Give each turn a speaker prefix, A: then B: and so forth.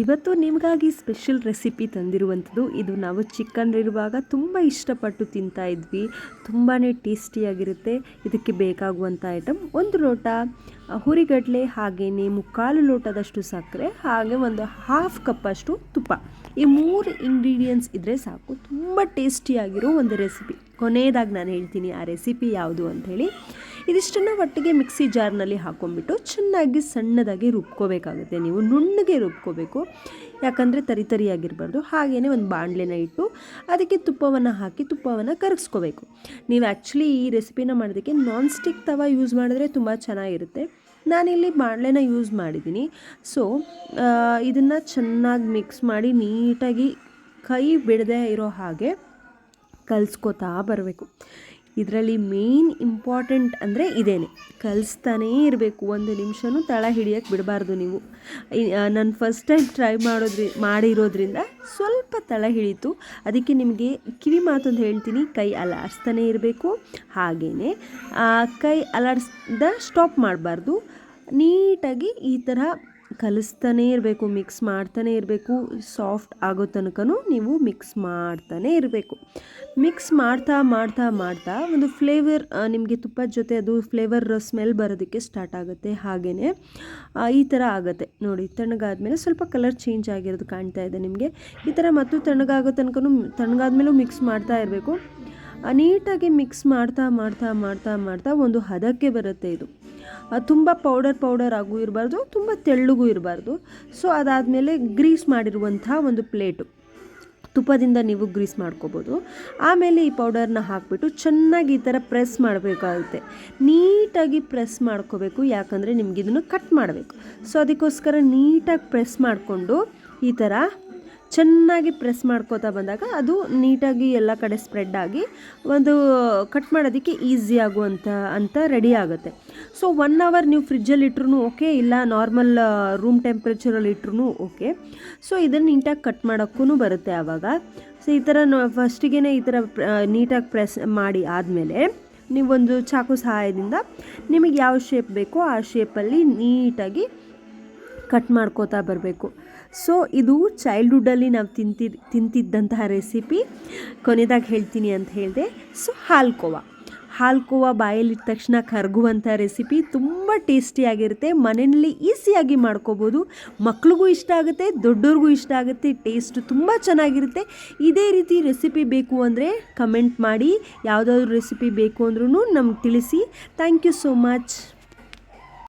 A: ಇವತ್ತು ನಿಮಗಾಗಿ special recipe ತಂದಿರುವಂಥದ್ದು. ಇದು ನಾವು ಚಿಕ್ಕಂದಿರುವಾಗ ತುಂಬ ಇಷ್ಟಪಟ್ಟು ತಿಂತಾ ಇದ್ವಿ. ತುಂಬಾ ಟೇಸ್ಟಿಯಾಗಿರುತ್ತೆ ಇದಕ್ಕೆ ಬೇಕಾಗುವಂಥ ಐಟಮ್ ಒಂದು ಲೋಟ ಹುರಿಗಡಲೆ ಹಾಗೆಯೇ ಮುಕ್ಕಾಲು ಲೋಟದಷ್ಟು ಸಕ್ಕರೆ, ಹಾಗೆ ಒಂದು ಹಾಫ್ ಕಪ್ಪಷ್ಟು ತುಪ್ಪ. ಈ ಮೂರು ಇಂಗ್ರೀಡಿಯೆಂಟ್ಸ್ ಇದ್ದರೆ ಸಾಕು. ತುಂಬ ಟೇಸ್ಟಿಯಾಗಿರೋ ಒಂದು ರೆಸಿಪಿ. ಕೊನೆಯದಾಗಿ ನಾನು ಹೇಳ್ತೀನಿ ಆ ರೆಸಿಪಿ ಯಾವುದು ಅಂಥೇಳಿ. ಇದಿಷ್ಟನ್ನು ಒಟ್ಟಿಗೆ ಮಿಕ್ಸಿ ಜಾರ್ನಲ್ಲಿ ಹಾಕೊಂಡ್ಬಿಟ್ಟು ಚೆನ್ನಾಗಿ ಸಣ್ಣದಾಗಿ ರುಬ್ಕೋಬೇಕಾಗುತ್ತೆ. ನೀವು ನುಣ್ಣಗೆ ರುಬ್ಕೋಬೇಕು. ಯಾಕಂದರೆ ತರಿ ತರಿಯಾಗಿರಬಾರ್ದು. ಹಾಗೆಯೇ ಒಂದು ಬಾಣಲೆನ ಇಟ್ಟು ಅದಕ್ಕೆ ತುಪ್ಪವನ್ನು ಹಾಕಿ ತುಪ್ಪವನ್ನು ಕರಗಿಸ್ಕೋಬೇಕು. ನೀವು ಆ್ಯಕ್ಚುಲಿ ಈ ರೆಸಿಪಿನ ಮಾಡೋದಕ್ಕೆ ನಾನ್ ಸ್ಟಿಕ್ ತವ ಯೂಸ್ ಮಾಡಿದ್ರೆ ತುಂಬ ಚೆನ್ನಾಗಿರುತ್ತೆ. ನಾನಿಲ್ಲಿ ಬಾಣಲೆನ ಯೂಸ್ ಮಾಡಿದ್ದೀನಿ. ಸೊ ಇದನ್ನು ಚೆನ್ನಾಗಿ ಮಿಕ್ಸ್ ಮಾಡಿ ನೀಟಾಗಿ ಕೈ ಬಿಡದೆ ಇರೋ ಹಾಗೆ ಕಲಿಸ್ಕೋತಾ ಬರಬೇಕು. ಇದರಲ್ಲಿ ಮೇನ್ ಇಂಪಾರ್ಟೆಂಟ್ ಅಂದರೆ ಇದೇನೆ. ಕಲಿಸ್ತಾನೇ ಇರಬೇಕು, ಒಂದು ನಿಮಿಷನೂ ತಳ ಹಿಡಿಯೋಕ್ಕೆ ಬಿಡಬಾರ್ದು ನೀವು. ನಾನು ಫಸ್ಟ್ ಟೈಮ್ ಟ್ರೈ ಮಾಡೋದ್ರಿ, ಮಾಡಿರೋದ್ರಿಂದ ಸ್ವಲ್ಪ ತಳ ಹಿಡಿತು. ಅದಕ್ಕೆ ನಿಮಗೆ ಕಿವಿ ಮಾತೊಂದು ಹೇಳ್ತೀನಿ, ಕೈ ಅಲಾಡಿಸ್ತಾನೆ ಇರಬೇಕು. ಹಾಗೆಯೇ ಕೈ ಅಲಾಡಿಸ್ದ ಸ್ಟಾಪ್ ಮಾಡಬಾರ್ದು. ನೀಟಾಗಿ ಈ ಥರ ಕಲಿಸ್ತಾನೇ ಇರಬೇಕು ಮಿಕ್ಸ್ ಮಾಡ್ತಾನೇ ಇರಬೇಕು ಸಾಫ್ಟ್ ಆಗೋ ತನಕನೂ ನೀವು ಮಿಕ್ಸ್ ಮಾಡ್ತಾನೇ ಇರಬೇಕು. ಮಿಕ್ಸ್ ಮಾಡ್ತಾ ಮಾಡ್ತಾ ಮಾಡ್ತಾ ಒಂದು ಫ್ಲೇವರ್ ನಿಮಗೆ ತುಪ್ಪದ ಜೊತೆ ಅದು ಫ್ಲೇವರ್ ಸ್ಮೆಲ್ ಬರೋದಕ್ಕೆ ಸ್ಟಾರ್ಟ್ ಆಗುತ್ತೆ ಹಾಗೆಯೇ ಈ ಥರ ಆಗುತ್ತೆ. ನೋಡಿ, ತಣ್ಣಗಾದ್ಮೇಲೆ ಸ್ವಲ್ಪ ಕಲರ್ ಚೇಂಜ್ ಆಗಿರೋದು ಕಾಣ್ತಾ ಇದೆ ನಿಮಗೆ. ಈ ಥರ ಮತ್ತು ತಣ್ಣಗಾಗೋ ತನಕನೂ, ತಣ್ಣಗಾದ್ಮೇಲೂ ಮಿಕ್ಸ್ ಮಾಡ್ತಾ ಇರಬೇಕು. ನೀಟಾಗಿ ಮಿಕ್ಸ್ ಮಾಡ್ತಾ ಮಾಡ್ತಾ ಮಾಡ್ತಾ ಮಾಡ್ತಾ ಒಂದು ಹದಕ್ಕೆ ಬರುತ್ತೆ ಇದು. ತುಂಬ ಪೌಡರ್ ಪೌಡರ್ ಆಗೂ ಇರಬಾರ್ದು, ತುಂಬ ತೆಳ್ಳಗೂ ಇರಬಾರ್ದು. ಸೊ, ಅದಾದಮೇಲೆ ಗ್ರೀಸ್ ಮಾಡಿರುವಂಥ ಒಂದು ಪ್ಲೇಟು. ತುಪ್ಪದಿಂದ ನೀವು ಗ್ರೀಸ್ ಮಾಡ್ಕೋಬೋದು. ಆಮೇಲೆ ಈ ಪೌಡರ್ನ ಹಾಕಿಬಿಟ್ಟು ಚೆನ್ನಾಗಿ ಈ ಥರ ಪ್ರೆಸ್ ಮಾಡಬೇಕಾಗುತ್ತೆ. ನೀಟಾಗಿ ಪ್ರೆಸ್ ಮಾಡ್ಕೋಬೇಕು, ಯಾಕಂದರೆ ನಿಮಗಿದನ್ನು ಕಟ್ ಮಾಡಬೇಕು. ಸೊ, ಅದಕ್ಕೋಸ್ಕರ ನೀಟಾಗಿ ಪ್ರೆಸ್ ಮಾಡಿಕೊಂಡು ಈ ಥರ ಚೆನ್ನಾಗಿ ಪ್ರೆಸ್ ಮಾಡ್ಕೋತಾ ಬಂದಾಗ ಅದು ನೀಟಾಗಿ ಎಲ್ಲ ಕಡೆ ಸ್ಪ್ರೆಡ್ ಆಗಿ ಒಂದು ಕಟ್ ಮಾಡೋದಕ್ಕೆ ಈಸಿ ಆಗುವಂಥ ಅಂತ ರೆಡಿ ಆಗುತ್ತೆ. ಸೊ ಒನ್ ಅವರ್ ನೀವು ಫ್ರಿಜ್ಜಲ್ಲಿ ಇಟ್ರೂ ಓಕೆ ಇಲ್ಲ ನಾರ್ಮಲ್ ರೂಮ್ ಟೆಂಪ್ರೇಚರಲ್ಲಿ ಇಟ್ರೂ ಓಕೆ ಸೊ ಇದನ್ನು ನೀಟಾಗಿ ಕಟ್ ಮಾಡೋಕ್ಕೂ ಬರುತ್ತೆ ಆವಾಗ. ಸೊ ಈ ಥರ ಫಸ್ಟಿಗೆ ಈ ಥರ ನೀಟಾಗಿ ಪ್ರೆಸ್ ಮಾಡಿ ಆದಮೇಲೆ ನೀವೊಂದು ಚಾಕು ಸಹಾಯದಿಂದ ನಿಮಗೆ ಯಾವ ಶೇಪ್ ಬೇಕೋ ಆ ಶೇಪಲ್ಲಿ ನೀಟಾಗಿ ಕಟ್ ಮಾಡ್ಕೋತಾ ಬರಬೇಕು. ಸೊ ಇದು ಚೈಲ್ಡ್ಹುಡ್ಡಲ್ಲಿ ನಾವು ತಿಂತಿ, ತಿಂತಿದ್ದಂತಹ ರೆಸಿಪಿ ಕೊನೆಯದಾಗಿ ಹೇಳ್ತೀನಿ ಅಂತ ಹೇಳಿದೆ. ಸೊ ಹಾಲ್ಕೋವಾ. ಹಾಲ್ಕೋವಾ ಬಾಯಲ್ಲಿದ್ದ ತಕ್ಷಣ ಕರಗುವಂಥ ರೆಸಿಪಿ ತುಂಬ ಟೇಸ್ಟಿಯಾಗಿರುತ್ತೆ ಮನೆಯಲ್ಲಿ ಈಸಿಯಾಗಿ ಮಾಡ್ಕೋಬೋದು. ಮಕ್ಳಿಗೂ ಇಷ್ಟ ಆಗುತ್ತೆ ದೊಡ್ಡವ್ರಿಗೂ ಇಷ್ಟ ಆಗುತ್ತೆ ಟೇಸ್ಟ್ ತುಂಬ ಚೆನ್ನಾಗಿರುತ್ತೆ. ಇದೇ ರೀತಿ ರೆಸಿಪಿ ಬೇಕು ಅಂದರೆ ಕಮೆಂಟ್ ಮಾಡಿ. ಯಾವುದಾದ್ರೂ ರೆಸಿಪಿ ಬೇಕು ಅಂದ್ರೂ ನಮ್ಗೆ ತಿಳಿಸಿ. Thank you so much